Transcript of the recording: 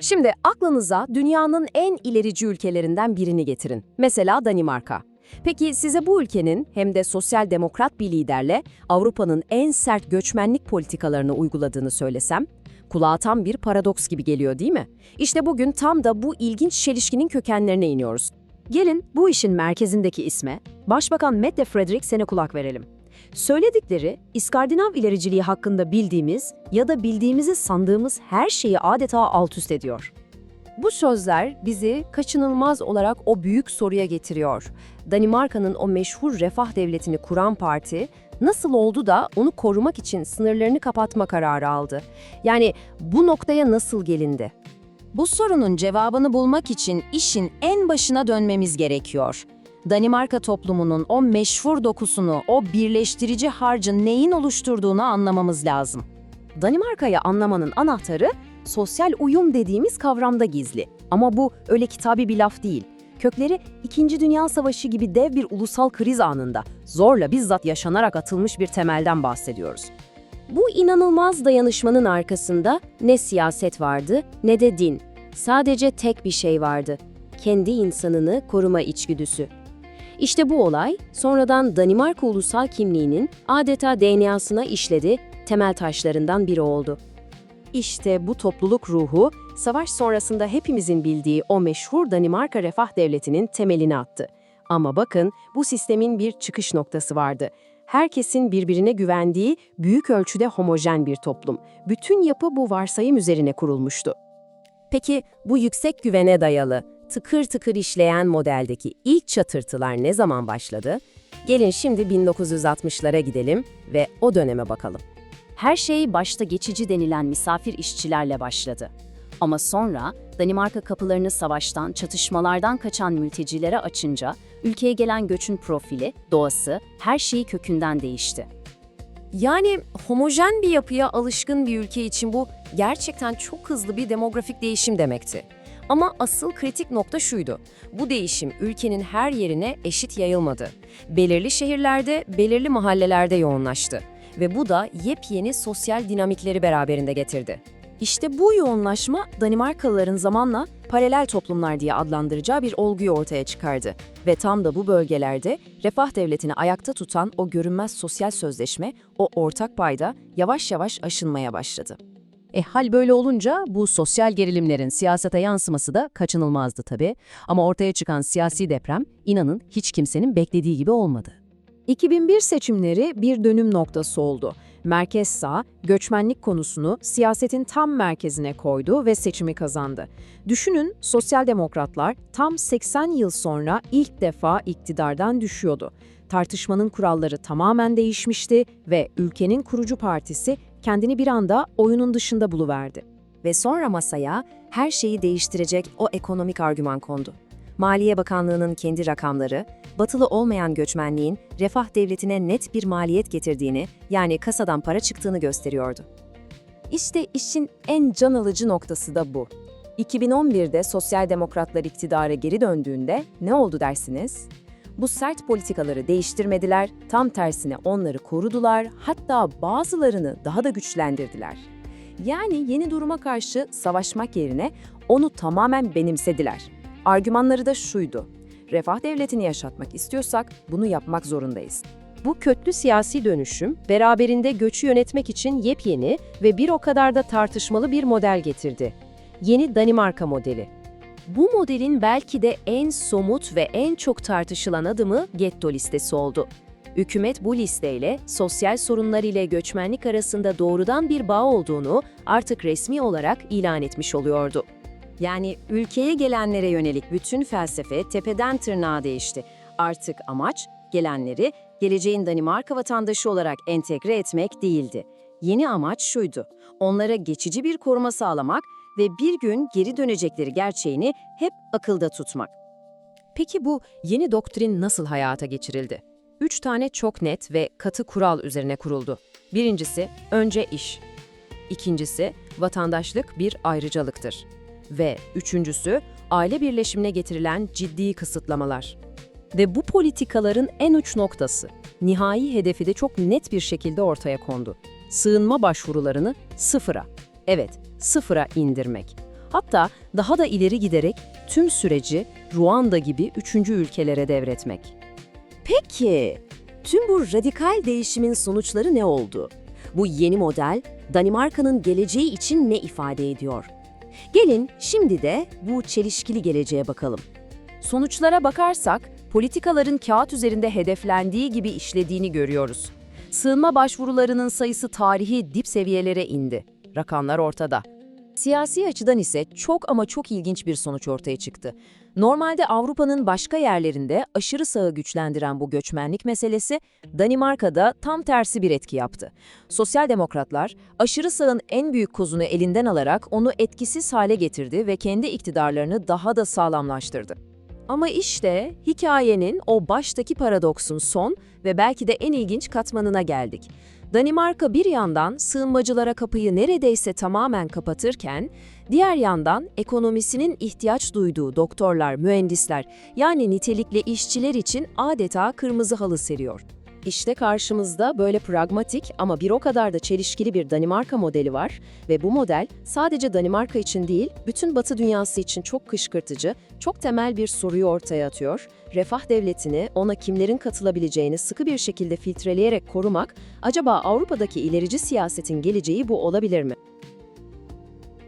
Şimdi aklınıza dünyanın en ilerici ülkelerinden birini getirin. Mesela Danimarka. Peki size bu ülkenin hem de sosyal demokrat bir liderle Avrupa'nın en sert göçmenlik politikalarını uyguladığını söylesem, kulağa tam bir paradoks gibi geliyor değil mi? İşte bugün tam da bu ilginç çelişkinin kökenlerine iniyoruz. Gelin bu işin merkezindeki isme, Başbakan Mette Frederiksen'e kulak verelim. Söyledikleri, İskandinav ilericiliği hakkında bildiğimiz ya da bildiğimizi sandığımız her şeyi adeta alt üst ediyor. Bu sözler bizi kaçınılmaz olarak o büyük soruya getiriyor. Danimarka'nın o meşhur refah devletini kuran parti nasıl oldu da onu korumak için sınırlarını kapatma kararı aldı? Yani bu noktaya nasıl gelindi? Bu sorunun cevabını bulmak için işin en başına dönmemiz gerekiyor. Danimarka toplumunun o meşhur dokusunu, o birleştirici harcın neyin oluşturduğunu anlamamız lazım. Danimarka'yı anlamanın anahtarı sosyal uyum dediğimiz kavramda gizli. Ama bu öyle kitabi bir laf değil. Kökleri 2. Dünya Savaşı gibi dev bir ulusal kriz anında zorla bizzat yaşanarak atılmış bir temelden bahsediyoruz. Bu inanılmaz dayanışmanın arkasında ne siyaset vardı ne de din. Sadece tek bir şey vardı. Kendi insanını koruma içgüdüsü. İşte bu olay sonradan Danimarka ulusal kimliğinin adeta DNA'sına işledi, temel taşlarından biri oldu. İşte bu topluluk ruhu, savaş sonrasında hepimizin bildiği o meşhur Danimarka Refah Devleti'nin temelini attı. Ama bakın bu sistemin bir çıkış noktası vardı. Herkesin birbirine güvendiği büyük ölçüde homojen bir toplum. Bütün yapı bu varsayım üzerine kurulmuştu. Peki bu yüksek güvene dayalı, tıkır tıkır işleyen modeldeki ilk çatırtılar ne zaman başladı? Gelin şimdi 1960'lara gidelim ve o döneme bakalım. Her şey başta geçici denilen misafir işçilerle başladı. Ama sonra Danimarka kapılarını savaştan, çatışmalardan kaçan mültecilere açınca ülkeye gelen göçün profili, doğası, her şeyi kökünden değişti. Yani homojen bir yapıya alışkın bir ülke için bu gerçekten çok hızlı bir demografik değişim demekti. Ama asıl kritik nokta şuydu. Bu değişim ülkenin her yerine eşit yayılmadı. Belirli şehirlerde, belirli mahallelerde yoğunlaştı. Ve bu da yepyeni sosyal dinamikleri beraberinde getirdi. İşte bu yoğunlaşma Danimarkalıların zamanla paralel toplumlar diye adlandıracağı bir olguyu ortaya çıkardı. Ve tam da bu bölgelerde refah devletini ayakta tutan o görünmez sosyal sözleşme, o ortak payda yavaş yavaş aşınmaya başladı. E hal böyle olunca bu sosyal gerilimlerin siyasete yansıması da kaçınılmazdı tabii. Ama ortaya çıkan siyasi deprem inanın hiç kimsenin beklediği gibi olmadı. 2001 seçimleri bir dönüm noktası oldu. Merkez sağ, göçmenlik konusunu siyasetin tam merkezine koydu ve seçimi kazandı. Düşünün, sosyal demokratlar tam 80 yıl sonra ilk defa iktidardan düşüyordu. Tartışmanın kuralları tamamen değişmişti ve ülkenin kurucu partisi kendini bir anda oyunun dışında buluverdi. Ve sonra masaya her şeyi değiştirecek o ekonomik argüman kondu. Maliye Bakanlığı'nın kendi rakamları, batılı olmayan göçmenliğin refah devletine net bir maliyet getirdiğini, yani kasadan para çıktığını gösteriyordu. İşte işin en can alıcı noktası da bu. 2011'de Sosyal Demokratlar iktidara geri döndüğünde ne oldu dersiniz? Bu sert politikaları değiştirmediler, tam tersine onları korudular, hatta bazılarını daha da güçlendirdiler. Yani yeni duruma karşı savaşmak yerine onu tamamen benimsediler. Argümanları da şuydu. Refah devletini yaşatmak istiyorsak bunu yapmak zorundayız. Bu köklü siyasi dönüşüm beraberinde göçü yönetmek için yepyeni ve bir o kadar da tartışmalı bir model getirdi. Yeni Danimarka modeli. Bu modelin belki de en somut ve en çok tartışılan adımı getto listesi oldu. Hükümet bu listeyle sosyal sorunlar ile göçmenlik arasında doğrudan bir bağ olduğunu artık resmi olarak ilan etmiş oluyordu. Yani ülkeye gelenlere yönelik bütün felsefe tepeden tırnağa değişti. Artık amaç gelenleri geleceğin Danimarka vatandaşı olarak entegre etmek değildi. Yeni amaç şuydu. Onlara geçici bir koruma sağlamak ve bir gün geri dönecekleri gerçeğini hep akılda tutmak. Peki bu yeni doktrin nasıl hayata geçirildi? Üç tane çok net ve katı kural üzerine kuruldu. Birincisi, önce iş. İkincisi, vatandaşlık bir ayrıcalıktır. Ve üçüncüsü, aile birleşimine getirilen ciddi kısıtlamalar. Ve bu politikaların en uç noktası, nihai hedefi de çok net bir şekilde ortaya kondu. Sığınma başvurularını sıfıra, evet sıfıra indirmek. Hatta daha da ileri giderek tüm süreci Ruanda gibi üçüncü ülkelere devretmek. Peki, tüm bu radikal değişimin sonuçları ne oldu? Bu yeni model, Danimarka'nın geleceği için ne ifade ediyor? Gelin şimdi de bu çelişkili geleceğe bakalım. Sonuçlara bakarsak, politikaların kağıt üzerinde hedeflendiği gibi işlediğini görüyoruz. Sığınma başvurularının sayısı tarihi dip seviyelere indi. Rakamlar ortada. Siyasi açıdan ise çok ama çok ilginç bir sonuç ortaya çıktı. Normalde Avrupa'nın başka yerlerinde aşırı sağı güçlendiren bu göçmenlik meselesi Danimarka'da tam tersi bir etki yaptı. Sosyal demokratlar aşırı sağın en büyük kozunu elinden alarak onu etkisiz hale getirdi ve kendi iktidarlarını daha da sağlamlaştırdı. Ama işte hikayenin o baştaki paradoksun son ve belki de en ilginç katmanına geldik. Danimarka bir yandan sığınmacılara kapıyı neredeyse tamamen kapatırken, diğer yandan ekonomisinin ihtiyaç duyduğu doktorlar, mühendisler yani nitelikli işçiler için adeta kırmızı halı seriyor. İşte karşımızda böyle pragmatik ama bir o kadar da çelişkili bir Danimarka modeli var ve bu model sadece Danimarka için değil, bütün Batı dünyası için çok kışkırtıcı, çok temel bir soruyu ortaya atıyor. Refah devletini, ona kimlerin katılabileceğini sıkı bir şekilde filtreleyerek korumak, acaba Avrupa'daki ilerici siyasetin geleceği bu olabilir mi?